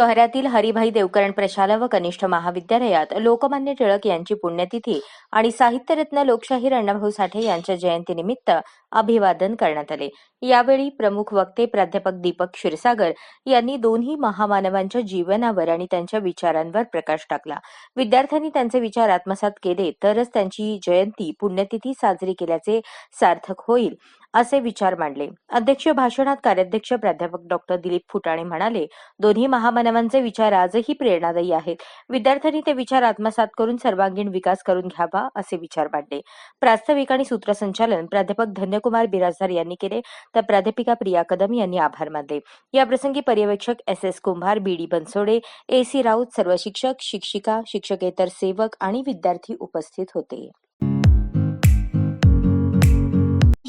शहरातील हरिभाई देवकरण प्रशाला व कनिष्ठ महाविद्यालयात लोकमान्य टिळक यांची पुण्यतिथी आणि साहित्यरत्न लोकशाहीर अण्णाभाऊ साठे यांच्या जयंतीनिमित्त अभिवादन करण्यात आले. यावेळी प्रमुख वक्ते प्राध्यापक दीपक क्षीरसागर यांनी दोन्ही महामानवांच्या जीवनावर आणि त्यांच्या विचारांवर प्रकाश टाकला. विद्यार्थ्यांनी त्यांचे विचार आत्मसात केले तरच त्यांची जयंती पुण्यतिथी साजरी केल्याचे सार्थक होईल. असे विचार मांडले. अध्यक्ष भाषणात कार्याध्यक्ष प्राध्यापक डॉक्टर दिलीप फुटाणे म्हणाले दोन्ही महामानवांचे विचार आजही प्रेरणादायी आहेत. विद्यार्थ्यांनी ते विचार आत्मसात करून सर्वांगीण विकास करून घ्यावा असे विचार मांडले. प्रास्ताविक आणि सूत्रसंचालन प्राध्यापक धन्यकुमार बिराजदार यांनी केले तर प्राध्यापिका प्रिया कदम यांनी आभार मानले. याप्रसंगी पर्यवेक्षक S S Kumbhar B D Bansode A C Raut सर्व शिक्षक शिक्षिका शिक्षकेतर सेवक आणि विद्यार्थी उपस्थित होते.